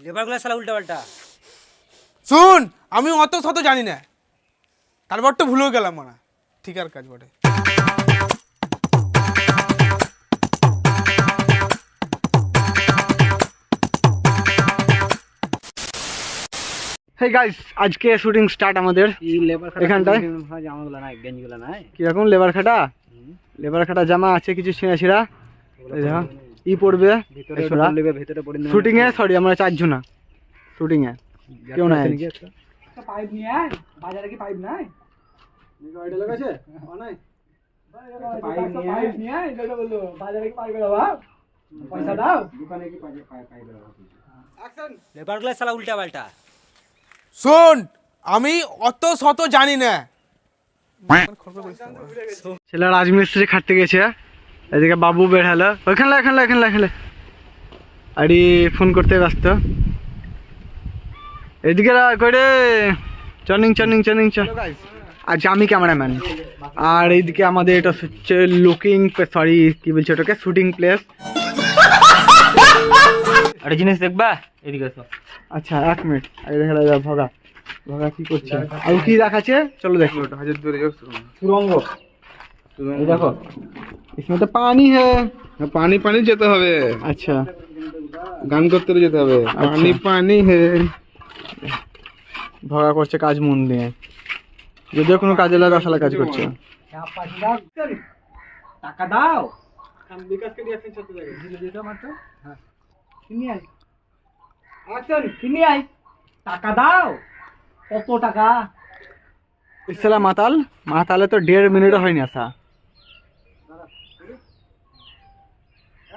লেবারগুলো সালা উল্টা পাল্টা। শুন আমি অত শত জানি না। তারপর তো ভুলেও গেলাম মানা ঠিক আর কাজ বটে। গাইস আজকে শুটিং স্টার্ট আমাদের। এখানটায়। জামাগুলো গেঞ্জিগুলো কীরকম লেবার খাটা? লেবার খাটা জামা আছে কিছু ছিঁড়া ছিঁড়া? ই পড়বে শুটিং এ সরি আমরা চারজন। না শুটিং এ কেউ নাই পাইপ নিয়ে আয়। বাজারে কি পাইপ নাই? পাইপ নিয়ে আয়। যেটা বলল বাজারে কি পাইপের অভাব পয়সা দাও। দোকানে কি পাইপের অভাব লেবারগুলো সালা উল্টা পাল্টা। শোন আমি অত শত জানি না। ছেলে রাজমিস্ত্রি খাটতে গেছে। এদিকে বাবু বের হলো। ওইখানে এখানে এখানে এখানে আরে ফোন করতে ব্যস্ত। এদিকে রা- করে চার্নিং চার্নিং চার্নিং আচ্ছা আমি ক্যামেরাম্যান। আর এইদিকে আমাদের এটা হচ্ছে লুকিং সরি কি বলছে ওটাকে? শুটিং প্লেস একটা জিনিস দেখবা? এদিকে এসো আচ্ছা এক মিনিট। আগে দেখা যায় ভগা। ভগা কি করছে? আর কি দেখাচ্ছে? চলো দেখো। ওটা হাজার দুয়ারে সুরঙ্গ। এই দেখো इसमें तो पानी है পানি পানি যেতে হবে अच्छा গান করতে যেতে হবে পানি পানি হে ভগা করছে কাজ মন দিয়ে যদিও কোনো কাজে লাগা আসলে কাজ করছে টাকা দাও কিনে আয় টাকা দাও কত টাকা ইসলা মাতাল মাতালে তো দেড় মিনিটও হয়নি আসা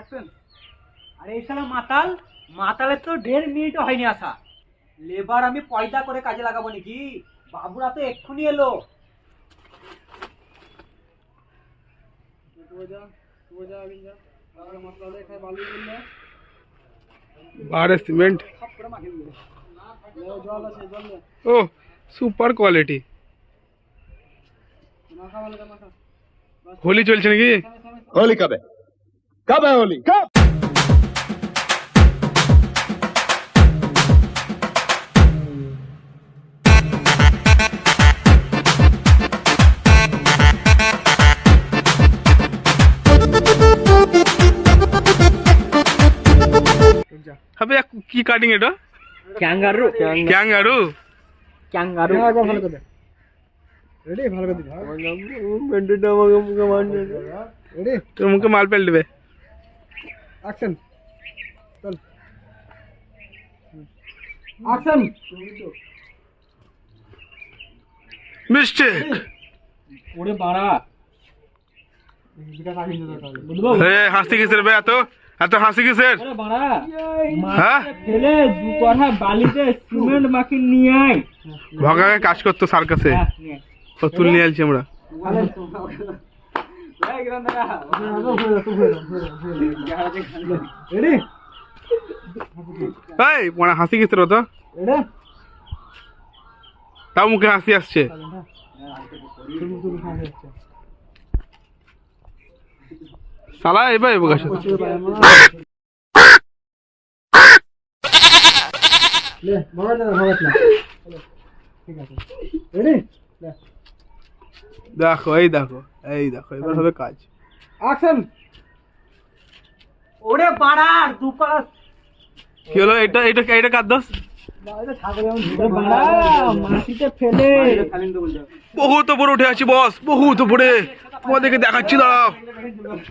দেখছেন? আর এই সালা মাতাল মাতালের তো দেড় মিনিটও হয়নি আসা। লেবার আমি পয়দা করে কাজে লাগাবো নাকি? বাবুরা তো এক্ষুনি এলো। বারে সিমেন্ট। ও সুপার কোয়ালিটি। হোলি চলছে নাকি? হোলি কবে? Come, Emily. Come. হবে কি কাটিং এটা ক্যাঙ্গারু ক্যাঙ্গারু ক্যাঙ্গারু ভালো করে রেডি ভালো করে দিবি তোর মুখে মাল পেল দেবে অ্যাকশন চল অ্যাকশন মিস্টেক ওরে বাড়া। হাসি কিসের এত এত হাসি কিসের? হ্যাঁ? ভগাকে কাজ করতো সার্কাসে কাছে। নিয়ে আসছি আমরা। তাই মানে হাসি গেছিল তো তাও মুখে হাসি আসছে। সালা এবার এবার ঠিক আছে। রেডি দেখো এই দেখো এই দেখো এবার হবে কাজ। অ্যাকশন ওরে বাড়া দু কি হলো এটা এটা এটা কার দোষ? বহুত উপরে উঠে আছি বস বহুত উপরে। তোমাদেরকে দেখাচ্ছি দাঁড়াও।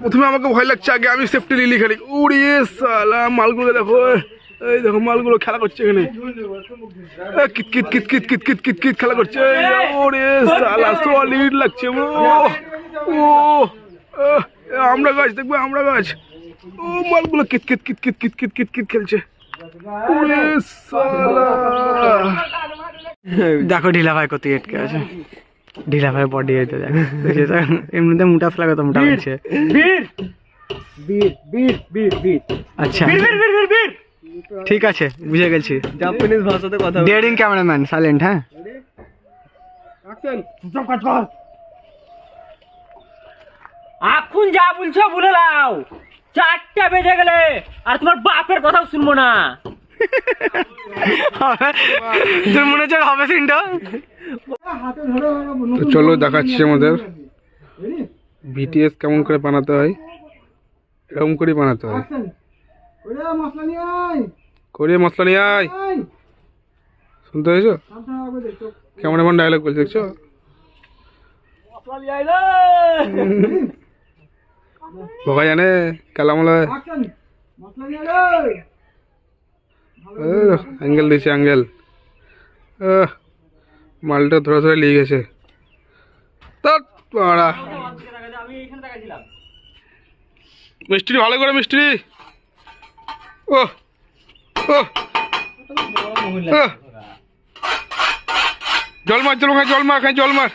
প্রথমে আমাকে ভয় লাগছে আগে আমি সেফটি লিলি খেলি উড়িয়ে সালা মালগুলো দেখো। এই দেখো মালগুলো খেলা করছে এখানে কিত কিত কিত কিত কিত কিত কিত কিত খেলা করছে ওরে সালা সলিড লাগছে ও ও আমরা গাছ দেখবে আমরা গাছ ও মালগুলো কিত কিত কিত কিত কিত কিত কিত কিত খেলছে ওরে সালা দেখো ঢিলা ভাই কত এটকে আছে ঢিলা ভাই বডি হইতে দেখ? এমনিতে মোটা ফ্লাগ তো মোটা লাগছে বীর বীর বীর বীর বীর আচ্ছা বীর বীর বীর বীর ঠিক আছে বুঝে গেছি। জাপানিজ ভাষাতে কথা ডেয়ারিং ক্যামেরাম্যান সাইলেন্ট হ্যাঁ। এখন যা বলছো বলে লাও চারটা বেজে গেলে আর তোমার বাপের কথাও শুনব না। তোর মনে হচ্ছে হবে সিনটা চলো দেখাচ্ছি আমাদের। বিটিএস কেমন করে বানাতে হয়? এরকম করে বানাতে হয়। মশলা আয়। শুনতে কেমন এমন ডায়লগ বলছে দেখছ? ভগাই জানে কালামলা। অ্যাঙ্গেল দিয়েছে অ্যাঙ্গেল মালটা ধরে ধরে লিয়ে গেছে। মিস্ত্রি ভালো করে মিস্ত্রি ও ও। জল মার জল মার জল মার খাই জল মার।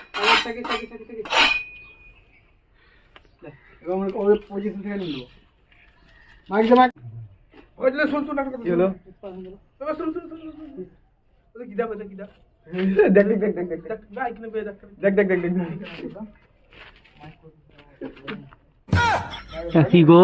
দেখ দেখ দেখ দেখ দেখ দেখ দেখ দেখ দেখ কি গো?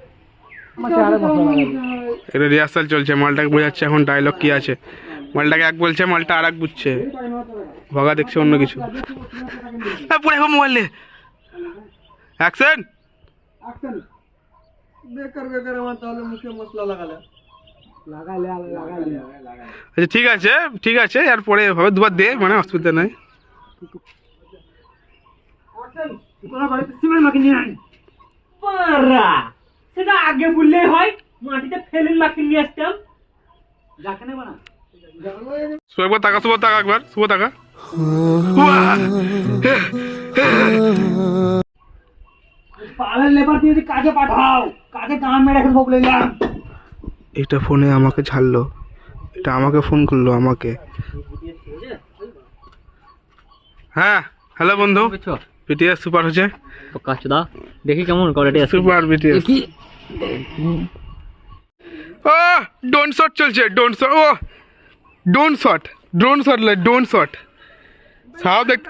এটা রিহার্সাল চলছে মালটাকে বোঝাচ্ছে এখন ডায়লগ কি আছে। মালটাকে এক বলছে মালটা আর এক বুঝছে। ভগা দেখছে অন্য কিছু। হ্যাঁ পড়ে মোবাইল নে অ্যাকশন বেকার বেকার আমার তাহলে মুখে মশলা লাগালে। লাগালে লাগালে। আচ্ছা ঠিক আছে ঠিক আছে এরপরে হবে দুবার দে মানে অসুবিধা নাই। পারা সেটা আগে বললেই হয় মাটিতে ফেলিন মাটি নিয়ে আসতাম। শুভ একবার তাকা শুভ তাকা একবার শুভ তাকা। পালের লেবার দিয়ে যদি কাজে পাঠাও কাজে দাম মেরে এখন বলে এটা ফোনে আমাকে ছাড়লো। এটা আমাকে ফোন করল আমাকে। হ্যাঁ হ্যালো বন্ধু। পিটিএস সুপার হচ্ছে কাচদা দেখি কেমন quality super BTS ডোন শট চলছে ডোন শট ও ডোন শট ड्रोन शॉट ले ड्रोन शॉट सब देख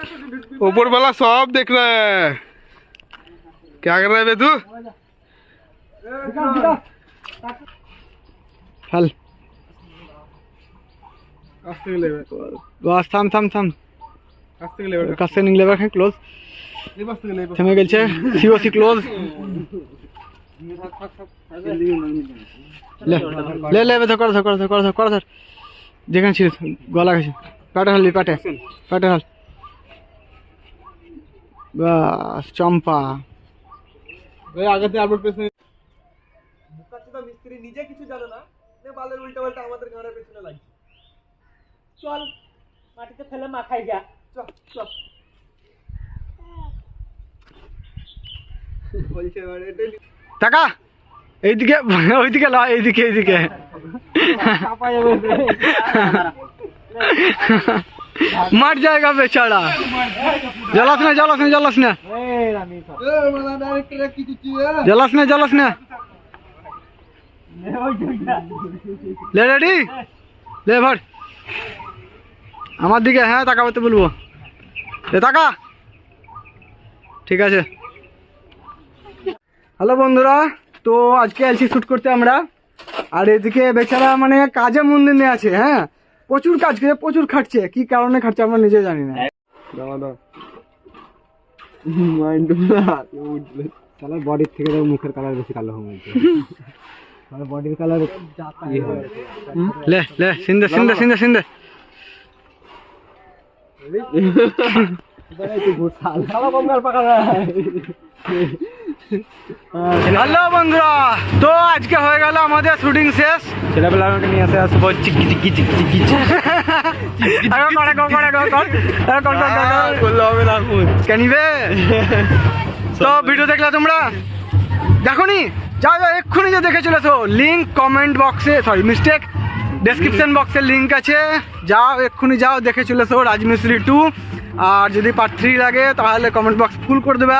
ऊपर वाला सब देख रहा है क्या कर रहा है बे तू চল বাস থাম থাম থাম কাছে নিং লেবার খান ক্লোজ থেমে গেছে সিওসি ক্লোজ লে লে লে ধর কর ধর কর ধর ধর ধর। যেখানে ছিল গলা গেছে পাটে হালি পাটে পাটে হাল। বাস চম্পা। আগেতে আপলোড পেছনে। মিস্ত্রি নিজে কিছু জানে না নে বালের উল্টা পাল্টা আমাদের ঘরের পেছনে লাগছে। চল মাটিতে ফেলে মাখাই যা। চল চল। বলছে টাকা এইদিকে ওইদিকে ল এইদিকে এইদিকে मर जाएगा बेचारा जलस ने जलस ने जलस ने जलस ने जलस ने ले रेडी ले भर আমার দিকে হ্যাঁ তাকাবো তো বলবো এ তাকা ঠিক আছে হ্যালো বন্ধুরা তো আজকে এলসি শ্যুট করতে আমরা। আর এদিকে বেচারা মানে কাজে মন দিনে আছে হ্যাঁ? প্রচুর কাজ করে প্রচুর খাটছে। কি কারণে খাটছে আমরা নিজে জানি না। তাহলে বডির থেকে তো মুখের কালার বেশি কালো হয়ে গেছে। বডির কালার লে লে সিন্দে সিন্দে সিন্দে সিন্দে। হ্যালো বন্ধুরা তো আজকে হয়ে গেল আমাদের শুটিং শেষ ছেলেবেলা আমাকে নিয়ে আসে আসব চিকি চিকি চিকি চিকি আরে করে কর করে কর কর আরে কর কর কর করলে হবে না নিবে তো ভিডিও দেখলে তোমরা দেখো নি যাও যাও এক্ষুনি যে দেখে চলেছো লিঙ্ক কমেন্ট বক্সে সরি মিস্টেক ডেসক্রিপশন বক্সে লিঙ্ক আছে যাও এক্ষুনি যাও দেখে চলেছো রাজমিস্ত্রি টু আর যদি পার্ট থ্রি লাগে তাহলে কমেন্ট বক্স ফুল করে দেবে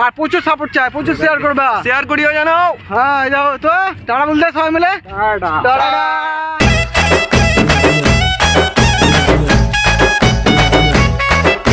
আর প্রচুর সাপোর্ট চাই প্রচুর শেয়ার করবে। শেয়ার করিও জানো। হ্যাঁ যাও তো টাটা বলতে সবাই মিলে। টাটা